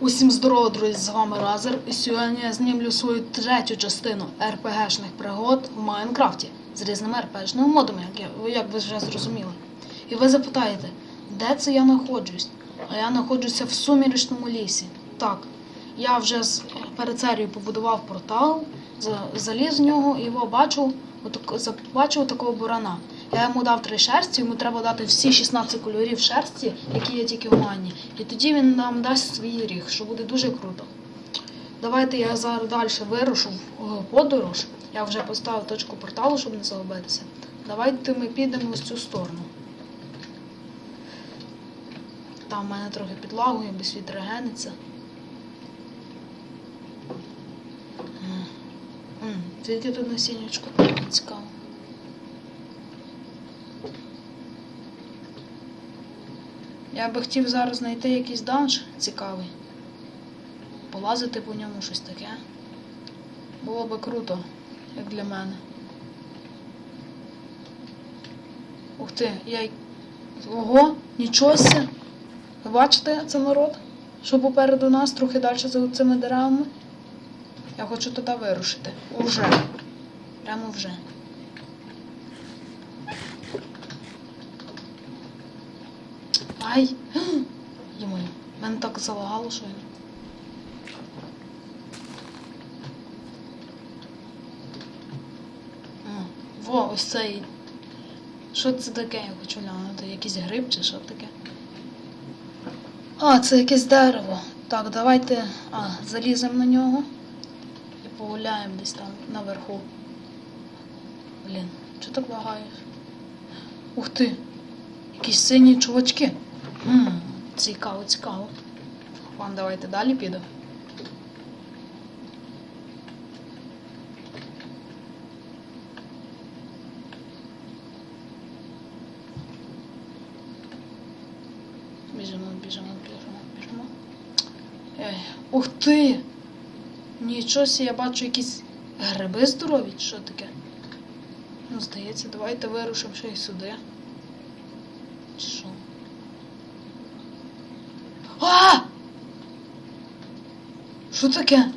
Усім здорово, друзі, з вами Разер. І сьогодні я знімлю свою третю частину РПГшних пригод в Майнкрафті з різними РПГшними модами, як, я, як ви вже зрозуміли. І ви запитаєте, де це я знаходжусь? А я знаходжуся в суміречному лісі. Так, я вже з, перед серією побудував портал, заліз в нього і його бачив такого бурана. Я йому дав три шерсті, йому треба дати всі 16 кольорів шерсті, які є тільки в мані. І тоді він нам дасть свій ріг, що буде дуже круто. Давайте я зараз далі вирушу в подорож. Я вже поставив точку порталу, щоб не загубитися. Давайте ми підемо в цю сторону. Там в мене трохи підлагує, без світра гениться. Тільки тут насіннячко цікаво. Я би хотів зараз знайти якийсь данж цікавий. Полазити по ньому щось таке. Було би круто, як для мене. Ух ти, я. Ого, нічого ся. Ви бачите це народ? Що попереду нас, трохи далі за цими деревами. Я хочу туди вирушити. Уже. Прямо вже. Ай! Йому, мене так залагало, що. Во, ось цей. Що це таке, я хочу глянути? Якийсь гриб чи що таке? А, це якесь дерево. Так, давайте а, заліземо на нього і погуляємо десь там наверху. Блін, чого так лагаєш? Ух ти! Якісь сині чувачки. Ммм, цікаво, цікаво. Ладно, давайте далі піду. Біжимо, біжимо, біжимо, біжимо. Ух ти! Нічого я бачу якісь гриби здорові, що таке? Ну, здається, давайте вирушимо ще й сюди. Що? А! Що таке?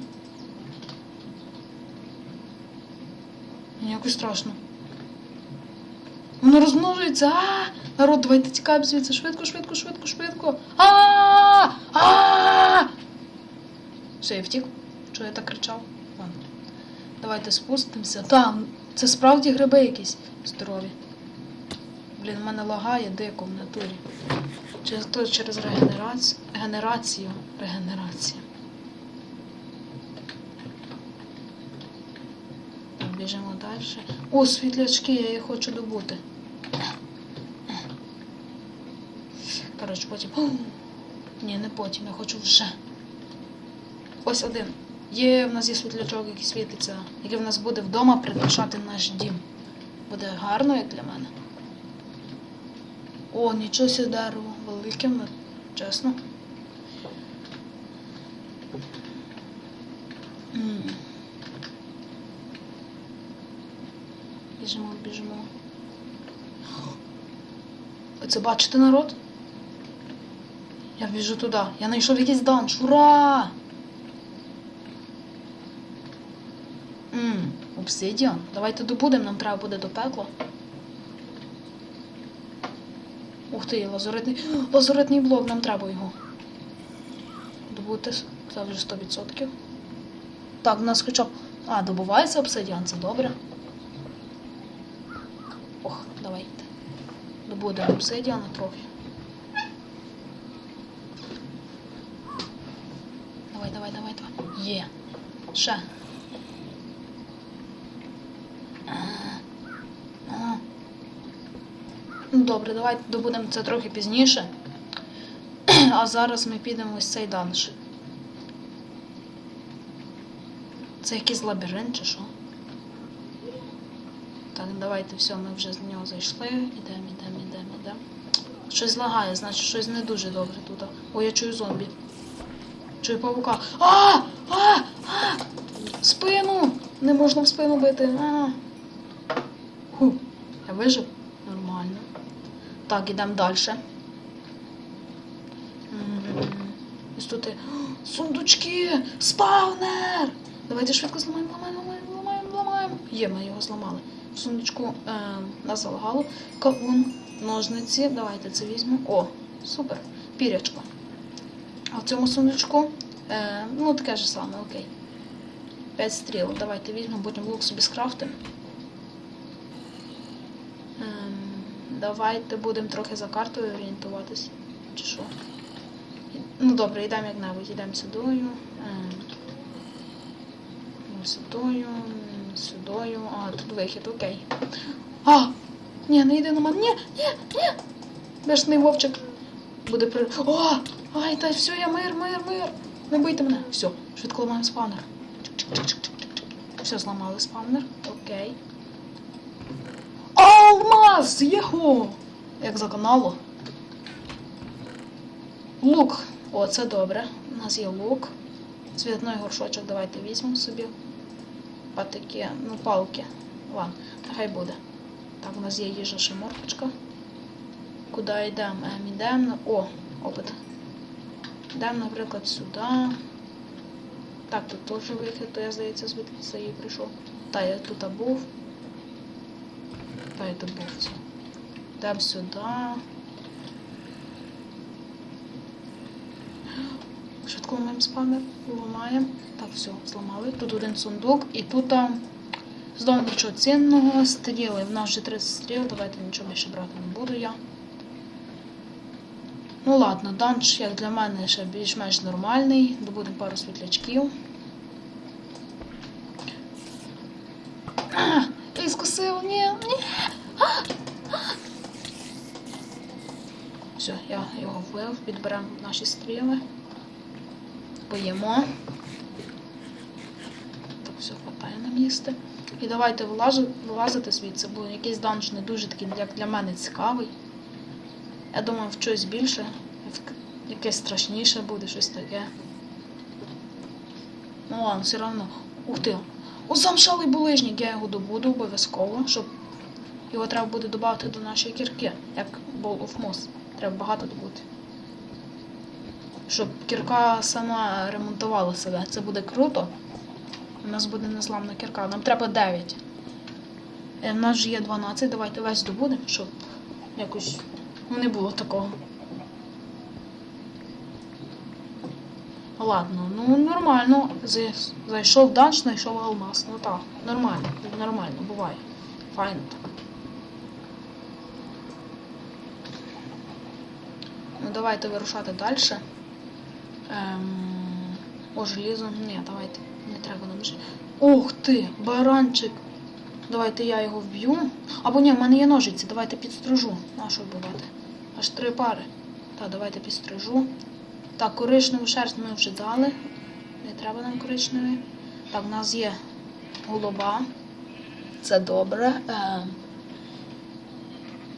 Якось страшно. Воно розмножується. А! Народ, давайте тікаємо звідси. Швидко, швидко, швидко, швидко. А! А! Все, я втік. Чого я так кричав? Ладно. Давайте спустимося. Там, це справді гриби якісь здорові. Блін, в мене лагає дико в натурі. Через то через регенерацію. Генерацію. Регенерація. Так, біжимо далі. О, світлячки, я їх хочу добути. Коротше, потім. Ні, не потім, я хочу вже. Ось один. Є, в нас є світлячок, який світиться, який в нас буде вдома прикрашати наш дім. Буде гарно, як для мене. О, нічого сі дерево. Велике, ну, чесно. Біжимо, біжимо. Ви це бачите, народ? Я біжу туди. Я знайшов якийсь данж. Ура! Ммм, обсидіан. Давайте добудемо, нам треба буде до пекла. Ух ти, лазуритний. Лазуритний блок, нам треба його. Добути. Це вже 100%. Так, в нас хоча б. А, добувається обсидіан, це добре. Ох, давайте. Добудемо обсидіана трохи. Давай, давай, давай, давай. Є. Ще. А. А. Ну, Добре, давайте добудемо це трохи пізніше. А зараз ми підемо ось цей данж. Це якийсь лабіринт чи що? Так, давайте все, ми вже з нього зайшли. Ідемо, ідемо, ідемо, ідемо. Щось лагає, значить щось не дуже добре тут. Ой, я чую зомбі. Чую павука. А! А! А! Спину! Не можна в спину бити. А! Ху. Я вижив? Нормально. Так, ідемо далі. Ось тут сундучки! Спавнер! Давайте швидко зламаємо, ламаємо, ламаємо, ламаємо, ламаємо. Є, ми його зламали. В сундучку е, нас. Кавун, ножниці. Давайте це візьмемо. О, супер. Пірячко. А в цьому сундучку, е, ну таке ж саме, окей. 5 стріл. Давайте візьмемо, потім лук собі скрафтимо. Ем, давайте будемо трохи за картою орієнтуватись. Чи що? Ну добре, йдемо як-небудь, йдемо сюдою. Ем, ну, сюдою, сюдою. А, тут вихід, окей. А! Ні, не йди на мене. Ні, ні, ні! Бешений вовчик. Буде при. О! Ай, та все, я мир, мир, мир. Не бийте мене. Все, швидко ламаємо спавнер. Все, зламали спавнер. Окей. Алмаз! Єхо! Як законало. Лук. О, це добре. У нас є лук. Цвітний горшочок давайте візьмемо собі. Патики, ну палки. Ладно, нехай буде. Так, у нас є їжа ще морквочка. Куди йдемо? Ем, йдемо. на- О, опит. Йдемо, наприклад, сюди. Так, тут теж вихід, то я, здається, звідки це її прийшов. Та я тут був. Тут був. це. Швидко ламаємо спамер, ламаємо. Так, все, зламали. Тут один сундук і тут знову нічого цінного, стріли. В нас вже 30 стріл, давайте нічого більше брати не буду я. Ну ладно, данж, як для мене, ще більш-менш нормальний. Добудемо пару світлячків. А, я скусив, ні, ні. Все, я його вбив, підберемо наші стріли. Поїмо. Так, все, хватає нам їсти. І давайте вилазити звідси, бо якийсь данж не дуже такий, як для мене, цікавий. Я думав, щось більше, якесь страшніше буде, щось таке. Ну ладно, все одно. Ух ти. О, замшалий булижник, я його добуду обов'язково, щоб його треба буде додати до нашої кірки, як Ball of Moss. Треба багато добути. Щоб кірка сама ремонтувала себе. Це буде круто. У нас буде незламна кірка. Нам треба 9. Е, В нас ж є 12, давайте весь добудемо, щоб якось не було такого. Ладно, ну нормально. Зайшов данж, знайшов алмаз. Ну так, нормально, нормально, буває. Файно так. Ну давайте вирушати далі. Ем... О, желізо. Ні, давайте. Не треба нам же. Ух ти! Баранчик! Давайте я його вб'ю. Або ні, в мене є ножиці, давайте підстрижу. Нащо вбивати? Аж три пари. Так, давайте підстрижу. Так, коричневу шерсть ми вже дали. Не треба нам коричневий. Так, в нас є голуба. Це добре. Ем...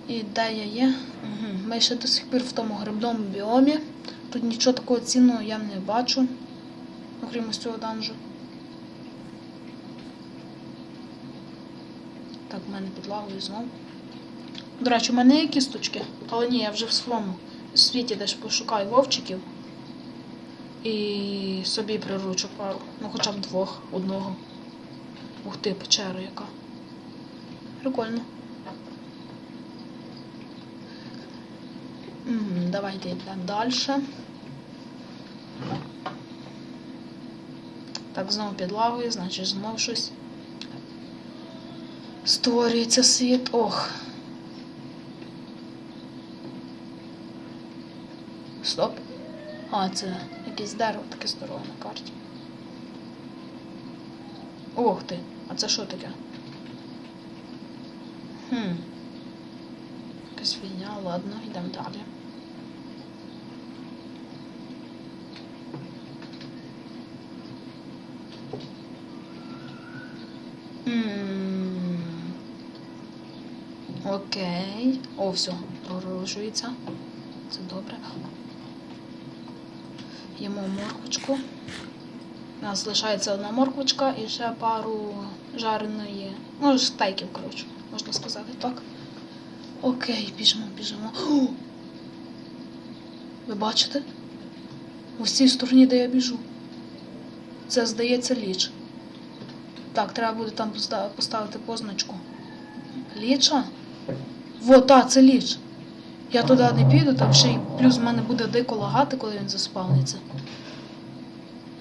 І де я є? Угу. Ми ще до сих пір в тому грибному біомі. Тут нічого такого цінного я не бачу, окрім ось цього данжу. Так, в мене підлагою знов. До речі, у мене є кісточки, але ні, я вже в своєму світі десь пошукаю вовчиків. І собі приручу пару. Ну хоча б двох, одного. Ух ти, печера яка. Прикольно. Мгм, Давайте йдемо далі. Так, знову підлагою, значить знов щось. Створюється світ. Ох. Стоп. А, це якесь дерево таке здорове на карті. Ох ти, а це що таке? Хм. Якась фігня, ладно, йдемо далі. М, Окей. О, все, продовжується. Це добре. Їмо морквочку. У нас залишається одна морквочка і ще пару жареної. Ну, стейків, коротше, можна сказати, так. Окей, біжимо, біжимо. О! Ви бачите? У цій стороні, де я біжу. Це здається ліч. Так, треба буде там поставити позначку. Ліча? Во, та, це ліч. Я туди не піду, там ще й плюс в мене буде дико лагати, коли він заспавниться.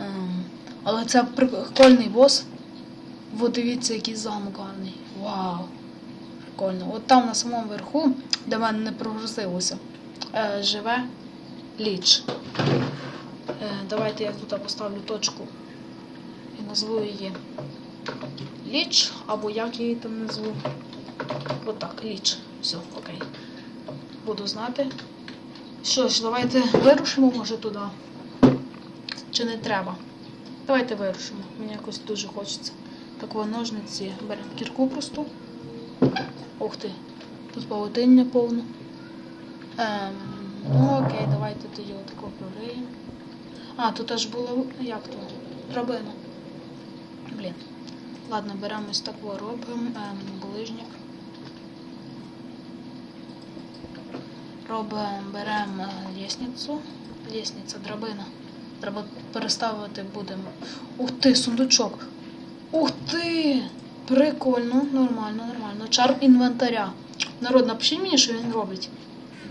Ем, але це прикольний бос. Во, дивіться, який замок гарний. Вау. Прикольно. От там на самому верху, де мене не прогрузилося, е, живе ліч. Е, давайте я тут поставлю точку і назву її Ліч, або як я її там назву. Отак, ліч. Все, окей. Буду знати. Що ж, давайте вирушимо, може, туди. Чи не треба? Давайте вирушимо. Мені якось дуже хочеться. Так, ножниці. Беремо кірку просту. Ух ти. Тут павутиння повно. Ем, ну окей, давайте тоді отако прориємо. А, тут аж було. Як то? Драбина. Блін. Ладно, беремо ось так робимо ем, булижник. Робимо, беремо лісницю. Лісниця, драбина. Треба переставити будемо. Ух ти, сундучок. Ух ти! Прикольно, нормально, нормально. Чарм інвентаря. Народ, напишіть мені, що він робить.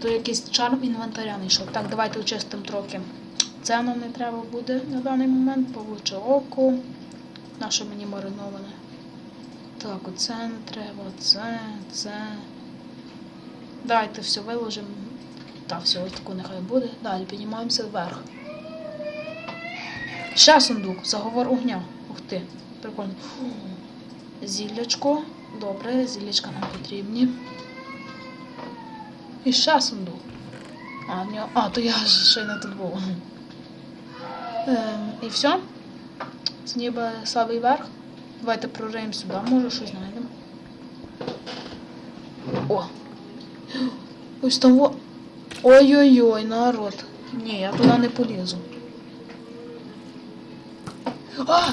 То якийсь чарм інвентаря знайшов. Так, давайте очистимо трохи. Це нам не треба буде на даний момент. Павуче око. Наше мені мариноване. Так, оце не треба, це, це. Давайте все виложимо. Так, все, ось таку нехай буде. Далі піднімаємося вверх. Ще сундук, заговор огня. Ух ти, прикольно. Зіллячко. Добре, зіллячка нам потрібні. І ще сундук. А, в нього- а то я ще не тут був. Ем, і все. З ніби самий верх. Давайте прориємо сюди, може щось знайдемо. О! Ось там во. Ой-ой-ой, народ. Ні, я туди не полізу. А!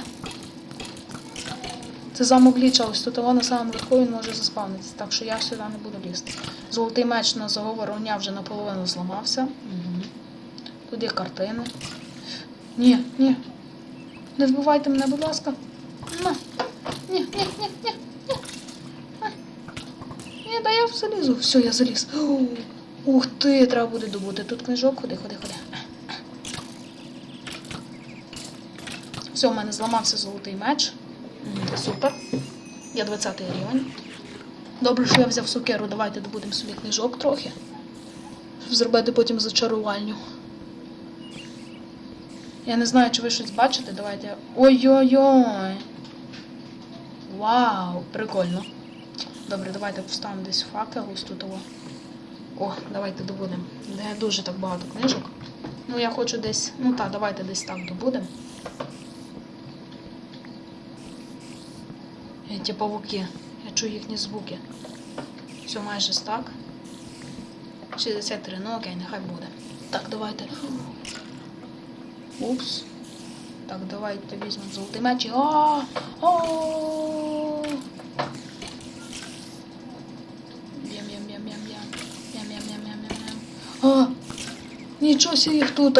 Це замок ліча, ось тут на самому верху він може заспавнитися, так що я сюди не буду лізти. Золотий меч на заговор огня вже наполовину зламався. Угу. Тут є картини. Ні, ні. Не вбивайте мене, будь ласка. На. Ні, ні, ні, ні, ні. Ні, дай я все лізу. Все, я заліз. Ух, ти, треба буде добути. Тут книжок, ходи, ходи, ходи. Все, у мене зламався золотий меч. Супер. Я 20 рівень. Добре, що я взяв сокеру. Давайте добудемо собі книжок трохи. Щоб зробити потім зачарувальню. Я не знаю, чи ви щось бачите. Давайте. Ой-ой-ой! Вау, прикольно. Добре, давайте поставимо десь факел ось тут. О, О давайте добудемо. Де дуже так багато книжок. Ну, я хочу десь. Ну так, давайте десь так добудемо. Е, Ті павуки. Я чую їхні звуки. Все майже так. 63, ну окей, нехай буде. Так, давайте. Упс. Так, давайте візьмемо золотий меч. А! О! Нічого сі їх тут.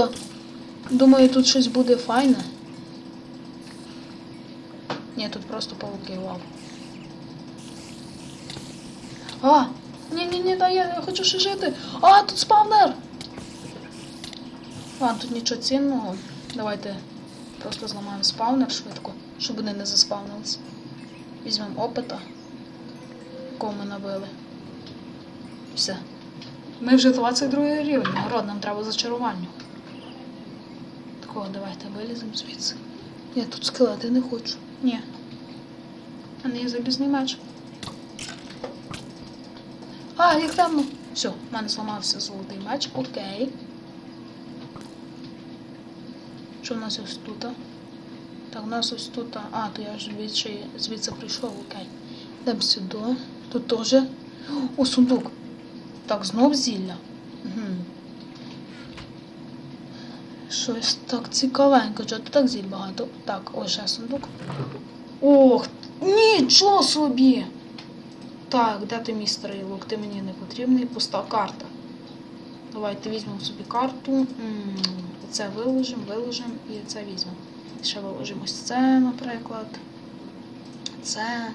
Думаю, тут щось буде файне. Ні, тут просто пауки, вау. А! Ні-ні-ні, дай я, я хочу ще жити. А, тут спавнер! Ладно, тут нічого цінного. Давайте просто зламаємо спавнер швидко, щоб вони не заспавнились. Візьмемо опита, якого ми набили. Все. Ми вже 22 рівень. Народ, нам треба зачарування. Такого, давайте виліземо звідси. Я тут скелети не хочу. Ні. А не є залізний меч. А, як темно. Все, в мене зламався золотий меч. Окей. Що в нас ось тут? Так, у нас ось тут. А, то я ж звідси, звідси прийшов, окей. Йдемо сюди. Тут теж. О, сундук. Так, знов зілля. Щось так цікавенько. Чого тут так зіль багато? Так, ось ще сундук. Ох, нічого собі! Так, де ти мій старий лук? Ти мені не потрібний. Пуста карта. Давайте візьмемо собі карту. Це виложимо, виложимо і це візьмемо. Ще виложимо ось це, наприклад. Це.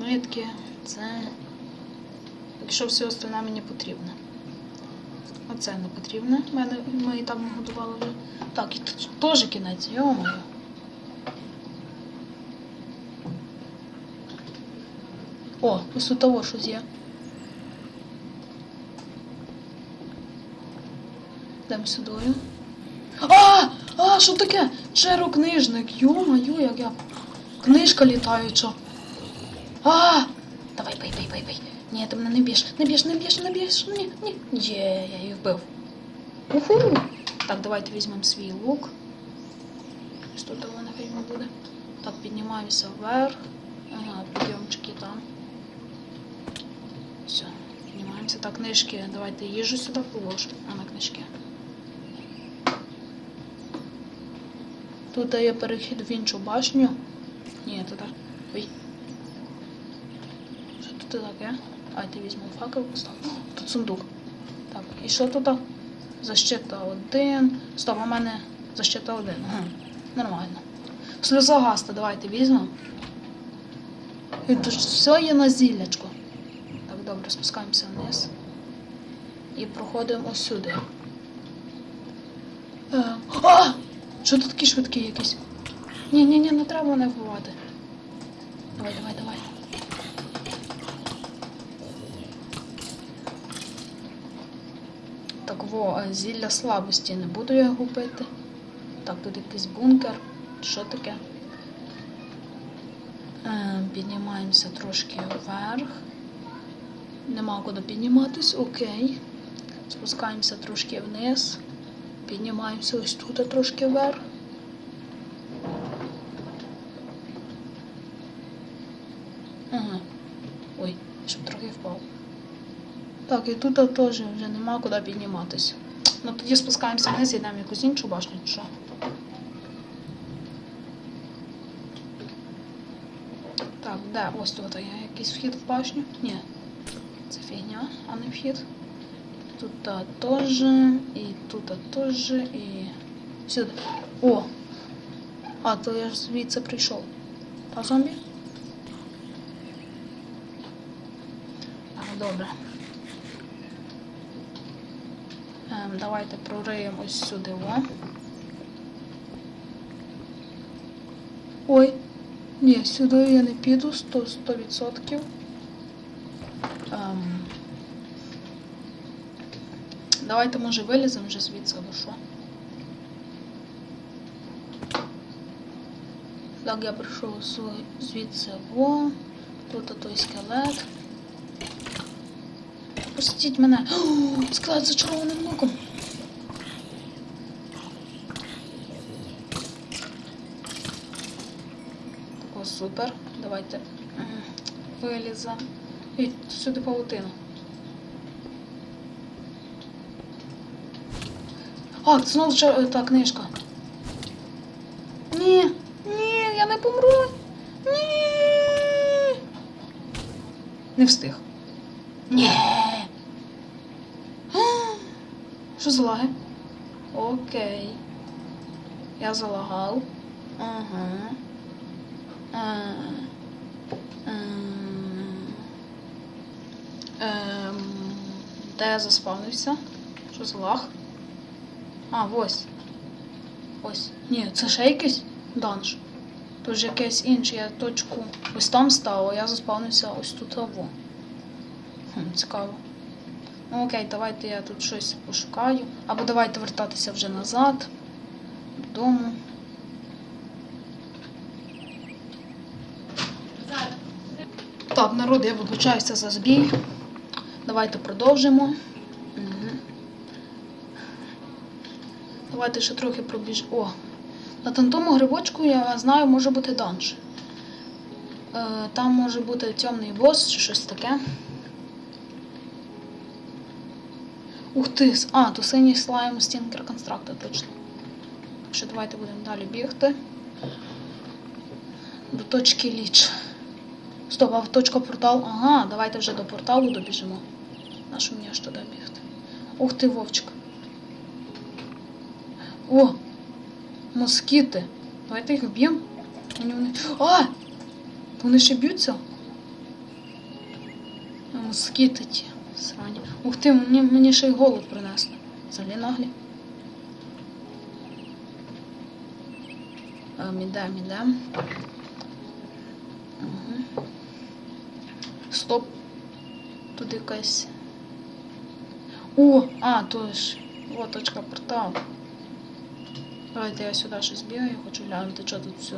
Нитки, це. Якщо все остальне мені потрібне. Оце не потрібне. Мене, ми і так нагодували вже. Так, і тут теж кінець, йо-моє. О, ось у того щось є. Йдемо сюдою. А! А, що таке? Джеро книжник. Йо-моє, як я. Книжка літаюча. А! Давай, бий, бий, бий, бий. Ні, ти мене не б'єш. Не б'єш, не б'єш, не б'єш. Ні, ні. Є, я її вбив. Уху! Так, давайте візьмемо свій лук. Ось тут у мене фільм буде. Так, піднімаємося вверх. Ага, підйомчики там. Все, піднімаємося. Так, книжки. Давайте їжу сюди положимо. А на книжки. Тут є перехід в іншу башню. Ні, туди. Ой. Що тут таке? Давайте візьмемо факел поставимо. Тут сундук. Так, і що тут? Защита один. Стоп, у мене защита один. Ага. Нормально. Сльозогаста, давайте візьмемо. І тут все є на зіллячко. Так, добре, спускаємося вниз. І проходимо сюди. Е, а! Що тут такі швидкі якісь? Ні, ні, ні, не треба мене вбивати. Давай, давай, давай. Так, во, е, зілля слабості, не буду я губити. Так, тут якийсь бункер. Що таке? Е, піднімаємося трошки вверх. Нема куди підніматись, окей. Спускаємося трошки вниз. Піднімаємося ось тут трошки вверх. Ага. Ой, щоб трохи впав. Так, і тут теж вже нема куди підніматися. Ну тоді спускаємося вниз і йдемо якусь іншу башню, що? Так, де? Ось тут є якийсь вхід в башню. Ні. Це фігня, а не вхід. Тут теж, і тут теж, і сюди. О! А, то я ж звідси прийшов. Та зомбі? А, добре. Ем, давайте прориємо ось сюди. О. Ой, ні, сюди я не піду 100%. 100%. Ем, давайте, може, виліземо вже звідси або що. Так, я прийшов звідси во. Тут той скелет. Пустіть мене. О, склад за червоним луком. О, супер. Давайте виліза. І сюди паутину. А, це знову чер- та книжка. Ні, ні, я не помру. Ні. Не встиг. Ні. А, Що за лаги? Окей. Я залагав. Ага. А, ем, ем, Де я заспавнився? Що за лаг? А, ось. Ось. Ні, це ще якийсь данж. Тож якесь інше, я точку ось там став, а я заспавнився ось тут або. Хм, цікаво. Ну окей, давайте я тут щось пошукаю. Або давайте вертатися вже назад. Додому. Так, народ, я вибачаюся за збій. Давайте продовжимо. Мгм. Давайте ще трохи пробіж. О! На тантому грибочку, я знаю, може бути данж. Е, там може бути темний бос чи щось таке. Ух ти! А, то синій слайм стінкер констракта, точно. Що давайте будемо далі бігти. До точки ліч. Стоп, а в точка портал. Ага, давайте вже до порталу добіжимо. Нащо мені аж туди бігти? Ух ти, Вовчик. О! Москіти. Давайте їх вб'ємо. Вони. А! Вони ще б'ються? Москіти ті. Срані. Ух ти, мені, мені ще й голод принесли. Взагалі наглі. Ем, ідем, ідем. Угу. Стоп. Тут якась. О, а, то ж. О, точка портал. Давайте я сюди щось бігаю, хочу глянути, що тут все.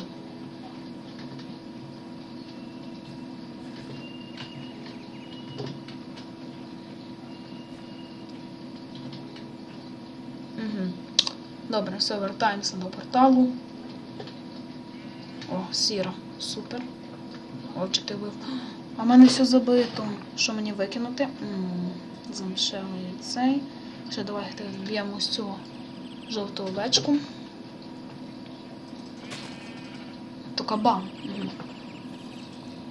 Угу. Добре, все, вертаємося до порталу. О, сіра. Супер. Очі ти вив. А в мене все забито. Що мені викинути? М, Замшелий цей. Ще давайте вб'ємо з цього жовту овечку. То кабан.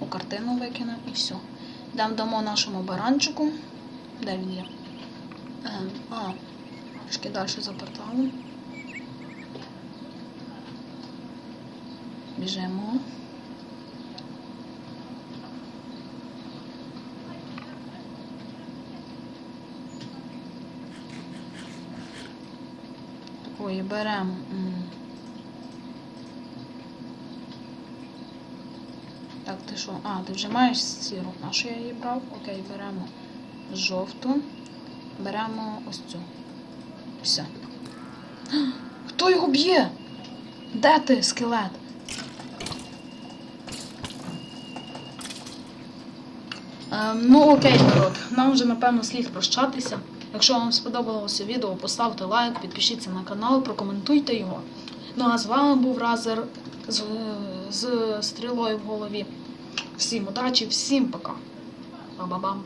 У картину викинемо і все. Йдемо дамо нашому баранчику. Де він є? Ем, а, трішки далі за порталом. Біжимо. Ой, беремо. Так, ти що? А, ти вже маєш сіру. А що я її брав? Окей, беремо жовту. Беремо ось цю. Все. Хто його б'є? Де ти, скелет? Ну окей, народ. Нам вже напевно слід прощатися. Якщо вам сподобалося відео, поставте лайк, підпишіться на канал, прокоментуйте його. Ну а з вами був Разер з, з стрілою в голові. Всім удачі, всім пока. Ба-ба-бам-бам.